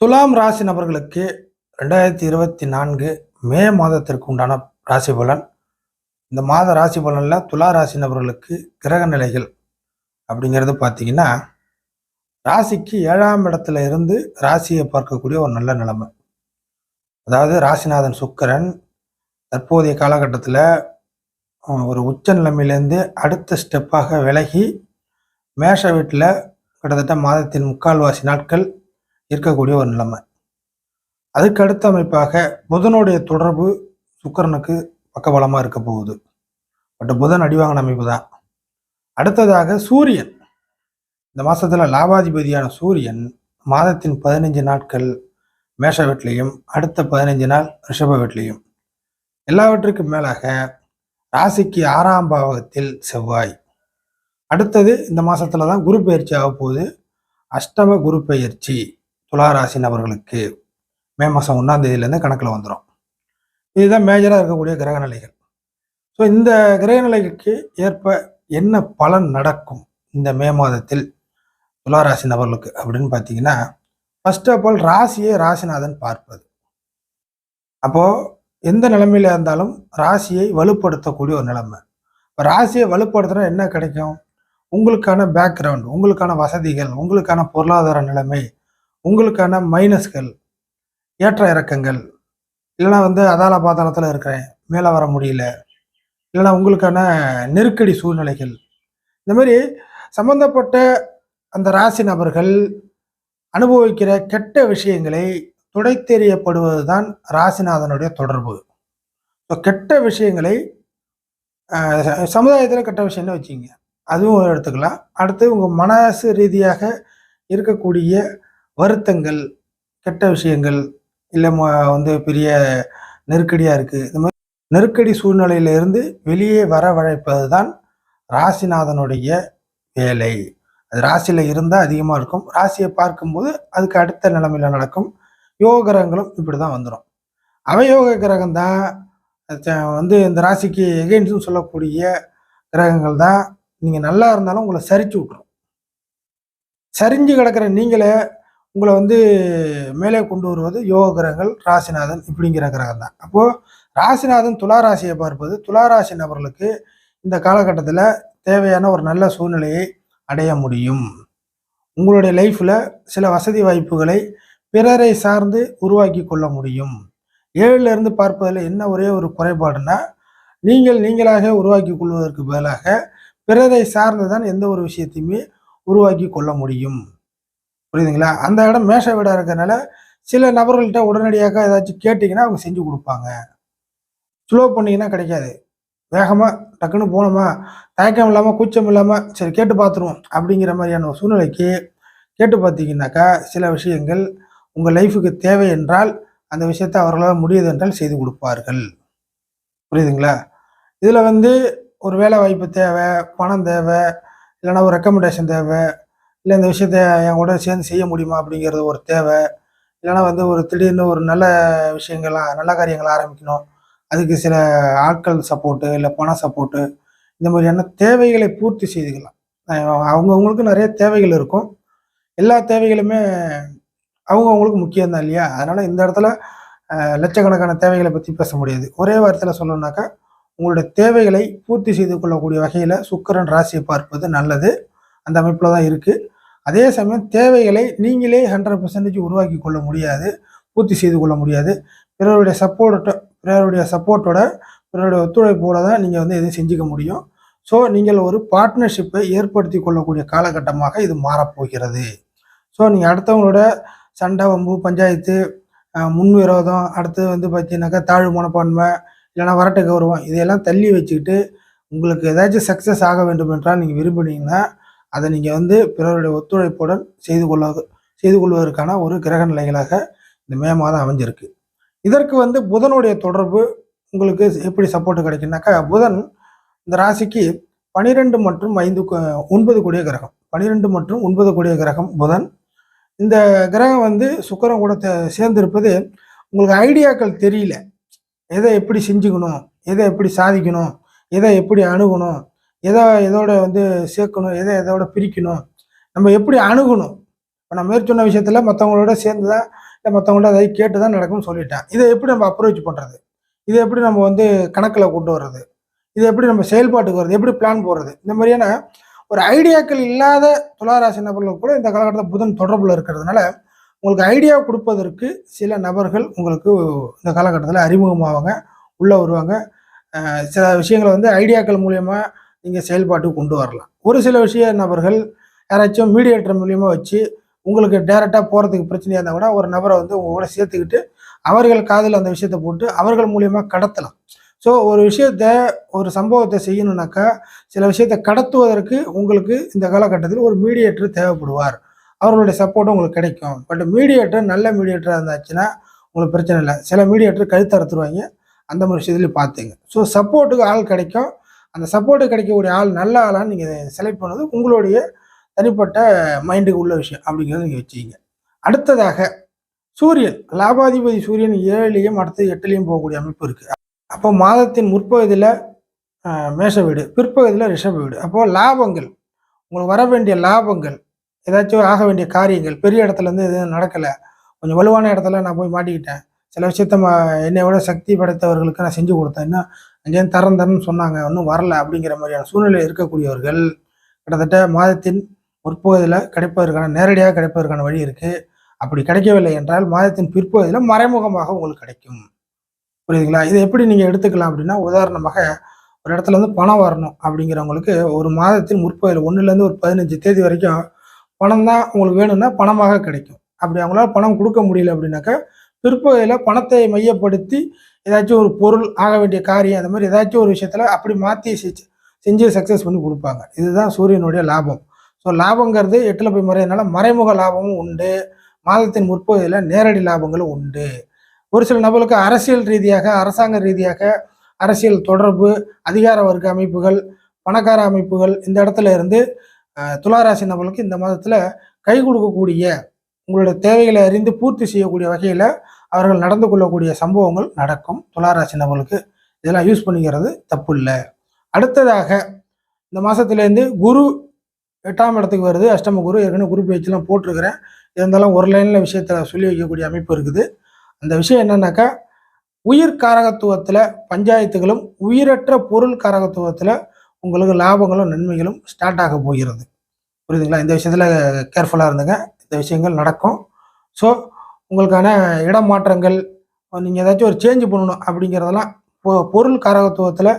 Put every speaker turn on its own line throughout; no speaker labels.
துலாம் ராசி நபர்களுக்கு ரெண்டாயிரத்தி இருபத்தி நான்கு மே மாதத்திற்கு உண்டான ராசி பலன். இந்த மாத ராசி பலனில் துலா ராசி நபர்களுக்கு கிரக நிலைகள் அப்படிங்கிறது பார்த்தீங்கன்னா ராசிக்கு ஏழாம் இடத்துல இருந்து ராசியை பார்க்கக்கூடிய ஒரு நல்ல நிலைமை. அதாவது ராசிநாதன் சுக்கரன் தற்போதைய காலகட்டத்தில் ஒரு உச்ச நிலைமையிலேருந்து அடுத்த ஸ்டெப்பாக விலகி மேஷ வீட்டில் கிட்டத்தட்ட மாதத்தின் முக்கால்வாசி நாட்கள் இருக்கக்கூடிய ஒரு நிலைமை. அதுக்கு அடுத்த அமைப்பாக புதனுடைய தொடர்பு சுக்கரனுக்கு பக்கபலமாக இருக்க போகுது. பட் புதன் அடிவாங்கின அமைப்பு தான். அடுத்ததாக சூரியன். இந்த மாதத்தில் லாபாதிபதியான சூரியன் மாதத்தின் பதினஞ்சு நாட்கள் மேஷ வீட்லையும் அடுத்த பதினஞ்சு நாள் ரிஷப வீட்லையும். எல்லாவற்றுக்கும் மேலாக ராசிக்கு ஆறாம் பாவகத்தில் செவ்வாய். அடுத்தது இந்த மாதத்தில் தான் குரு பயிற்சி ஆக போகுது அஷ்டம குரு பயிற்சி. துளாராசி நபர்களுக்கு மே மாதம் ஒன்றாம் தேதியிலேருந்து கணக்கில் வந்துடும் இதுதான் மேஜராக இருக்கக்கூடிய கிரக நிலைகள் ஸோ இந்த கிரக நிலைக்கு ஏற்ப என்ன பலன் நடக்கும் இந்த மே மாதத்தில் துளாராசி நபர்களுக்கு அப்படின்னு பார்த்தீங்கன்னா ஃபர்ஸ்ட் ஆஃப் ஆல் ராசியை ராசிநாதன் பார்ப்பது. அப்போது எந்த நிலைமையில இருந்தாலும் ராசியை வலுப்படுத்தக்கூடிய ஒரு நிலைமை. இப்போ ராசியை வலுப்படுத்தினா என்ன கிடைக்கும்? உங்களுக்கான பேக்ரவுண்ட் உங்களுக்கான வசதிகள் உங்களுக்கான பொருளாதார நிலைமை உங்களுக்கான மைனஸ்கள் ஏற்ற இறக்கங்கள் இல்லைனா வந்து அதால பாதாளத்தில் இருக்கிறேன் மேலே வர முடியல இல்லைனா உங்களுக்கான நெருக்கடி சூழ்நிலைகள். இந்த மாதிரி சம்பந்தப்பட்ட அந்த ராசி நபர்கள் அனுபவிக்கிற கெட்ட விஷயங்களை துடைத்தெறியப்படுவது தான் ராசிநாதனுடைய தொடர்பு. இப்போ கெட்ட விஷயங்களை சமுதாயத்தில் கெட்ட விஷயம்னு வச்சுங்க அதுவும் எடுத்துக்கலாம். அடுத்து உங்கள் மனசு ரீதியாக இருக்கக்கூடிய வருத்தங்கள் கெட்ட விஷயங்கள் இல்லை வந்து பெரிய நெருக்கடியாக இருக்குது இந்த மாதிரி நெருக்கடி சூழ்நிலையிலிருந்து வெளியே வரவழைப்பது தான் ராசிநாதனுடைய வேலை. அது ராசியில் இருந்தால் அதிகமாக இருக்கும். ராசியை பார்க்கும்போது அதுக்கு அடுத்த நிலைமையில் நடக்கும். யோக கிரகங்களும் இப்படி தான் வந்துடும் அவயோக கிரகம் தான் வந்து இந்த ராசிக்கு எகெயின்ஸ்னு சொல்லக்கூடிய கிரகங்கள் தான். நீங்கள் நல்லா இருந்தாலும் உங்களை சரிச்சு விட்ரும் சரிஞ்சு கிடக்கிற நீங்களே உங்களை வந்து மேலே கொண்டு வருவது யோக கிரகங்கள் ராசிநாதன் இப்படிங்கிற கிரகம் தான். அப்போது ராசிநாதன் துலா ராசியை பார்ப்பது துலா ராசி நபர்களுக்கு இந்த காலகட்டத்தில் தேவையான ஒரு நல்ல சூழ்நிலையை அடைய முடியும். உங்களுடைய லைஃப்பில் சில வசதி வாய்ப்புகளை பிறரை சார்ந்து உருவாக்கி கொள்ள முடியும். ஏழுல இருந்து பார்ப்பதில் என்ன ஒரே ஒரு குறைபாடுனா நீங்கள் நீங்களாக உருவாக்கி கொள்வதற்கு பதிலாக பிறரை சார்ந்து தான் எந்த ஒரு விஷயத்தையுமே உருவாக்கி கொள்ள முடியும். புரியுதுங்களா? அந்த இடம் மேஷ வீடாக இருக்கிறதுனால சில நபர்கள்ட்ட உடனடியாக ஏதாச்சும் கேட்டிங்கன்னா அவங்க செஞ்சு கொடுப்பாங்க. ஸ்லோ பண்ணிங்கன்னா கிடைக்காது. வேகமாக டக்குன்னு போனோமா தயக்கம் இல்லாமல் கூச்சம் இல்லாமல் சரி கேட்டு பார்த்துருவோம் அப்படிங்கிற மாதிரியான ஒரு சூழ்நிலைக்கு கேட்டு பார்த்தீங்கன்னாக்கா சில விஷயங்கள் உங்கள் லைஃபுக்கு தேவை என்றால் அந்த விஷயத்தை அவர்களால் முடியுது என்றால் செய்து கொடுப்பார்கள். புரியுதுங்களா? இதில் வந்து ஒரு வேலை வாய்ப்பு தேவை பணம் தேவை இல்லைன்னா ஒரு ரெக்கமெண்டேஷன் தேவை இல்லை இந்த விஷயத்த என் கூட சேர்ந்து செய்ய முடியுமா அப்படிங்கிறது ஒரு தேவை. இல்லைனா வந்து ஒரு திடீர்னு ஒரு நல்ல விஷயங்கள்லாம் நல்ல காரியங்கள் ஆரம்பிக்கணும். அதுக்கு சில ஆட்கள் சப்போர்ட்டு இல்லை பண சப்போர்ட்டு இந்த மாதிரியான தேவைகளை பூர்த்தி செய்துக்கலாம். அவங்கவுங்களுக்கு நிறைய தேவைகள் இருக்கும். எல்லா தேவைகளுமே அவங்கவுங்களுக்கு முக்கியம்தான் இல்லையா? அதனால் இந்த இடத்துல லட்சக்கணக்கான தேவைகளை பற்றி பேச முடியாது. ஒரே வாரத்தில் சொல்லணுனாக்கா உங்களுடைய தேவைகளை பூர்த்தி செய்து கொள்ளக்கூடிய வகையில் சுக்கரன் ராசியை பார்ப்பது நல்லது. அந்த அமைப்பில் தான் இருக்குது அதே சமயம் தேவைகளை நீங்களே ஹண்ட்ரட் பர்சன்டேஜ் உருவாக்கி கொள்ள முடியாது பூர்த்தி செய்து கொள்ள முடியாது. பிறருடைய சப்போர்ட்ட பிறருடைய சப்போர்ட்டோட பிறருடைய ஒத்துழைப்போட தான் நீங்கள் வந்து எதுவும் செஞ்சுக்க முடியும். ஸோ நீங்கள் ஒரு பார்ட்னர்ஷிப்பை ஏற்படுத்தி கொள்ளக்கூடிய காலகட்டமாக இது மாறப்போகிறது. ஸோ நீங்கள் அடுத்தவங்களோட சண்டை வம்பு பஞ்சாயத்து முன் விரோதம் அடுத்து வந்து பார்த்தீங்கன்னாக்கா தாழ்வு மனப்பான்மை இல்லைனா வரட்டு கௌரவம் இதையெல்லாம் தள்ளி வச்சுக்கிட்டு உங்களுக்கு ஏதாச்சும் சக்ஸஸ் ஆக வேண்டும் என்றால் நீங்கள் விரும்புனீங்கன்னா அதை நீங்கள் வந்து பிறருடைய ஒத்துழைப்புடன் செய்து கொள்ள செய்து கொள்வதற்கான ஒரு கிரக நிலைகளாக இந்த மே மாதம் அமைஞ்சிருக்கு. இதற்கு வந்து புதனுடைய தொடர்பு உங்களுக்கு எப்படி சப்போர்ட் கிடைக்குனாக்கா புதன் இந்த ராசிக்கு பனிரெண்டு மற்றும் ஐந்து ஒன்பது கூடிய கிரகம். பனிரெண்டு மற்றும் ஒன்பது கூடிய கிரகம் புதன். இந்த கிரகம் வந்து சுக்கரம் கூட சேர்ந்திருப்பது உங்களுக்கு ஐடியாக்கள் தெரியல. எதை எப்படி செஞ்சுக்கணும் எதை எப்படி சாதிக்கணும் எதை எப்படி அணுகணும் எதை எதோட வந்து சேர்க்கணும் எதை எதோட பிரிக்கணும் நம்ம எப்படி அணுகணும்? இப்போ நான் மேற்சொன்ன விஷயத்தில் மற்றவங்களோட சேர்ந்து தான் இல்லை மற்றவங்களோட அதை கேட்டு தான் நடக்கும்னு சொல்லிட்டேன். இதை எப்படி நம்ம அப்ரோச் பண்ணுறது இதை எப்படி நம்ம வந்து கணக்கில் கொண்டு வர்றது? இது எப்படி நம்ம செயல்பாட்டுக்கு வர்றது? எப்படி பிளான் போடுறது? இந்த மாதிரியான ஒரு ஐடியாக்கள் இல்லாத துளாராசி நபர்கள் கூட இந்த காலகட்டத்தில் புதன் தொடர்பில் இருக்கிறதுனால உங்களுக்கு ஐடியா கொடுப்பதற்கு சில நபர்கள் உங்களுக்கு இந்த காலகட்டத்தில் அறிமுகமாவாங்க உள்ளே வருவாங்க. சில விஷயங்களை வந்து ஐடியாக்கள் மூலயமா நீங்கள் செயல்பாட்டுக்கு கொண்டு வரலாம். ஒரு சில விஷய நபர்கள் யாராச்சும் மீடியேட்டர் மூலியமாக வச்சு உங்களுக்கு டேரெக்டாக போகிறதுக்கு பிரச்சனையாக இருந்தால் கூட ஒரு நபரை வந்து உங்கள் கூட சேர்த்துக்கிட்டு அவர்கள் காதில் அந்த விஷயத்தை போட்டு அவர்கள் மூலியமாக கடத்தலாம். ஸோ ஒரு விஷயத்த ஒரு சம்பவத்தை செய்யணுன்னாக்கா சில விஷயத்தை கடத்துவதற்கு உங்களுக்கு இந்த காலகட்டத்தில் ஒரு மீடியேட்டர் தேவைப்படுவார். அவர்களுடைய சப்போர்ட்டும் உங்களுக்கு கிடைக்கும். பட் மீடியேட்டர் நல்ல மீடியேட்டராக இருந்தாச்சுன்னா உங்களுக்கு பிரச்சனை இல்லை. சில மீடியேட்டர் கழுத்து அறுத்துருவாங்க அந்த மாதிரி விஷயத்துலையும் பார்த்துங்க. ஸோ சப்போர்ட்டுக்கு ஆள் கிடைக்கும். அந்த சப்போர்ட்டு கிடைக்கக்கூடிய ஆள் நல்ல ஆளான்னு நீங்கள் செலக்ட் பண்ணது உங்களுடைய தனிப்பட்ட மைண்டுக்கு உள்ள விஷயம் அப்படிங்கிறத நீங்கள் வச்சுக்கிங்க. அடுத்ததாக சூரியன் லாபாதிபதி சூரியன் ஏழுலையும் அடுத்து எட்டுலேயும் போகக்கூடிய அமைப்பு இருக்குது அப்போ மாதத்தின் முற்பகுதியில் மேஷ வீடு பிற்பகுதியில் ரிஷப வீடு. அப்போது லாபங்கள் உங்களுக்கு வர வேண்டிய லாபங்கள் ஏதாச்சும் ஆக வேண்டிய காரியங்கள் பெரிய இடத்துலேருந்து எதுவும் நடக்கலை கொஞ்சம் வலுவான இடத்துல நான் போய் மாட்டிக்கிட்டேன் சில விஷயத்த என்னை விட சக்தி படைத்தவர்களுக்கு நான் செஞ்சு கொடுத்தேன். இன்னும் அங்கேயும் தரம் தரம்னு சொன்னாங்க. இன்னும் வரல அப்படிங்கிற மாதிரியான சூழ்நிலை இருக்கக்கூடியவர்கள் கிட்டத்தட்ட மாதத்தின் முற்பகுதியில் கிடைப்பதற்கான நேரடியாக கிடைப்பதற்கான வழி இருக்குது அப்படி கிடைக்கவில்லை என்றால் மாதத்தின் பிற்பகுதியில் மறைமுகமாக உங்களுக்கு கிடைக்கும். புரியுதுங்களா? இதை எப்படி நீங்கள் எடுத்துக்கலாம் அப்படின்னா உதாரணமாக ஒரு இடத்துல வந்து பணம் வரணும் அப்படிங்கிறவங்களுக்கு ஒரு மாதத்தின் முற்பகுதியில் ஒன்றுலேருந்து ஒரு பதினஞ்சு தேதி வரைக்கும் பணம் தான் உங்களுக்கு வேணும்னா பணமாக கிடைக்கும். அப்படி அவங்களால பணம் கொடுக்க முடியல அப்படின்னாக்கா பிற்பகுதியில் பணத்தை மையப்படுத்தி ஏதாச்சும் ஒரு பொருள் ஆக வேண்டிய காரியம் அந்த மாதிரி ஏதாச்சும் ஒரு விஷயத்தில் அப்படி மாற்றி செஞ்சு செஞ்சு சக்ஸஸ் பண்ணி கொடுப்பாங்க. இதுதான் சூரியனுடைய லாபம். ஸோ லாபங்கிறது எட்டில் போய் முறையினால மறைமுக லாபமும் உண்டு. மாதத்தின் முற்பகுதியில் நேரடி லாபங்களும் உண்டு. ஒரு சில நபர்களுக்கு அரசியல் ரீதியாக அரசாங்க ரீதியாக அரசியல் தொடர்பு அதிகார வர்க்க அமைப்புகள் பணக்கார அமைப்புகள் இந்த இடத்துல இருந்து துளாராசி நபர்களுக்கு இந்த மாதத்தில் கை கொடுக்கக்கூடிய உங்களுடைய தேவைகளை அறிந்து பூர்த்தி செய்யக்கூடிய வகையில் அவர்கள் நடந்து கொள்ளக்கூடிய சம்பவங்கள் நடக்கும். துளாராசி நபர்களுக்கு இதெல்லாம் யூஸ் பண்ணிக்கிறது தப்பு இல்லை அடுத்ததாக இந்த மாதத்துலேருந்து குரு எட்டாம் இடத்துக்கு வருது. அஷ்டம குரு ஏற்கனவே குரு பேச்செலாம் போட்டிருக்கிறேன். இருந்தாலும் ஒரு லைனில் விஷயத்தை சொல்லி வைக்கக்கூடிய அமைப்பு இருக்குது. அந்த விஷயம் என்னன்னாக்கா உயிர் காரகத்துவத்தில் பஞ்சாயத்துகளும் உயிரற்ற பொருள் காரகத்துவத்தில் உங்களுக்கு லாபங்களும் நன்மைகளும் ஸ்டார்ட் ஆக போகிறது. புரியுதுங்களா? இந்த விஷயத்தில் கேர்ஃபுல்லாக இருந்துங்க. இந்த விஷயங்கள் நடக்கும். ஸோ உங்களுக்கான இடம் மாற்றங்கள் நீங்கள் ஏதாச்சும் ஒரு சேஞ்சு பண்ணணும் அப்படிங்கிறதெல்லாம் பொ- பொருள் காரகத்துவத்தில்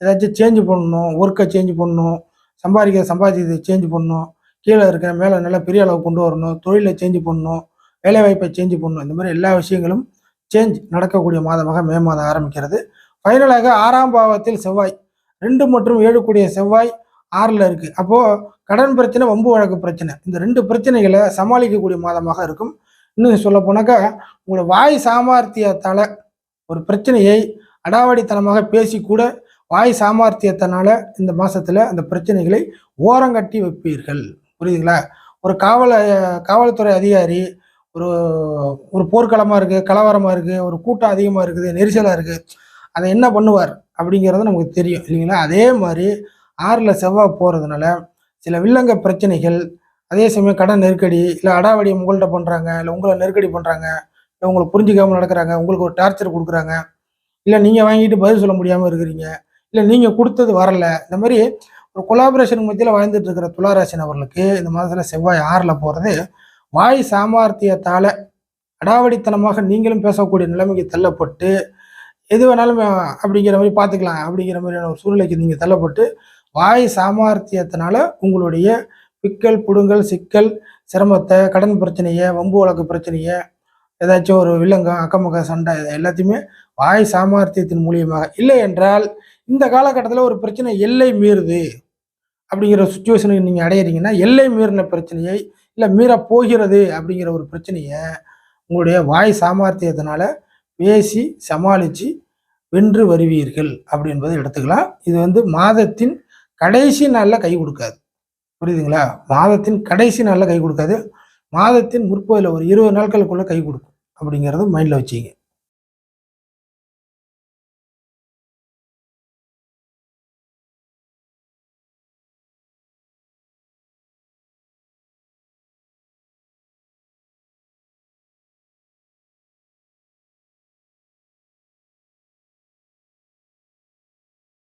ஏதாச்சும் சேஞ்சு பண்ணணும் ஒர்க்கை சேஞ்ச் பண்ணணும் சம்பாதிக்க சம்பாதிச்சதை சேஞ்ச் பண்ணணும் கீழே இருக்கிற மேலே நல்லா பெரிய அளவு கொண்டு வரணும் தொழிலை சேஞ்ச் பண்ணணும் வேலைவாய்ப்பை சேஞ்ச் பண்ணணும் இந்த மாதிரி எல்லா விஷயங்களும் சேஞ்ச் நடக்கக்கூடிய மாதமாக மே மாதம் ஆரம்பிக்கிறது. ஃபைனலாக ஆறாம் பாவத்தில் செவ்வாய் ரெண்டு மற்றும் ஏழு கூடிய செவ்வாய் ஆறில் இருக்குது அப்போது கடன் பிரச்சனை வம்பு வழக்கு பிரச்சனை இந்த ரெண்டு பிரச்சனைகளை சமாளிக்கக்கூடிய மாதமாக இருக்கும். இன்னும் சொல்ல போனாக்கா உங்களோட வாய் சாமர்த்தியத்தால் ஒரு பிரச்சனையை அடாவடித்தனமாக பேசி கூட வாய் சாமர்த்தியத்தினால இந்த மாதத்தில் அந்த பிரச்சனைகளை ஓரங்கட்டி வைப்பீர்கள். புரியுதுங்களா? ஒரு காவல காவல்துறை அதிகாரி ஒரு ஒரு போர்க்களமாக இருக்குது கலவரமாக இருக்குது ஒரு கூட்டம் அதிகமாக இருக்குது நெரிசலாக இருக்குது அதை என்ன பண்ணுவார் அப்படிங்கிறது நமக்கு தெரியும் இல்லைங்களா? அதே மாதிரி ஆறில் செவ்வாய் போகிறதுனால சில வில்லங்க பிரச்சனைகள் அதே சமயம் கடன் நெருக்கடி இல்லை அடாவடியை உங்கள்கிட்ட பண்ணுறாங்க இல்லை உங்களை நெருக்கடி பண்ணுறாங்க இல்லை உங்களை புரிஞ்சிக்காமல் நடக்கிறாங்க உங்களுக்கு ஒரு டார்ச்சர் கொடுக்குறாங்க இல்லை நீங்கள் வாங்கிட்டு பதில் சொல்ல முடியாமல் இருக்கிறீங்க இல்லை நீங்கள் கொடுத்தது வரல இந்த மாதிரி ஒரு கொலாபரேஷன் மத்தியில் வாழ்ந்துட்டு இருக்கிற துளாராசி நபர்களுக்கு இந்த மாதத்தில் செவ்வாய் ஆறில் போகிறது வாய் சாமர்த்தியத்தால் அடாவடித்தனமாக நீங்களும் பேசக்கூடிய நிலைமைக்கு தள்ளப்பட்டு எது வேணாலும் அப்படிங்கிற மாதிரி பார்த்துக்கலாம் அப்படிங்கிற மாதிரியான ஒரு சூழ்நிலைக்கு நீங்கள் தள்ளப்பட்டு வாய் சாமர்த்தியத்தினால உங்களுடைய பிக்கல் புடுங்கல் சிக்கல் சிரமத்தை கடன் பிரச்சனையை வம்பு வழக்கு பிரச்சனையை ஏதாச்சும் ஒரு வில்லங்கம் அக்கமக்க சண்டை இது எல்லாத்தையுமே வாய் சாமர்த்தியத்தின் மூலியமாக. இல்லை என்றால் இந்த காலகட்டத்தில் ஒரு பிரச்சனை எல்லை மீறுது அப்படிங்கிற சுச்சுவேஷனுக்கு நீங்கள் அடையிறீங்கன்னா எல்லை மீறின பிரச்சனையை இல்லை மீற போகிறது அப்படிங்கிற ஒரு பிரச்சனையை உங்களுடைய வாய் சாமர்த்தியத்தினால பேசி சமாளித்து வென்று வருவீர்கள் அப்படி என்பதை எடுத்துக்கலாம். இது வந்து மாதத்தின் கடைசி நாளில் கை கொடுக்காது. புரியுதுங்களா? மாதத்தின் கடைசி நாளில் கை கொடுக்காது. மாதத்தின் முற்பகுதியில் ஒரு இருபது நாட்களுக்குள்ளே கை கொடுக்கும். அப்படிங்கிறது மைண்டில் வச்சுங்க.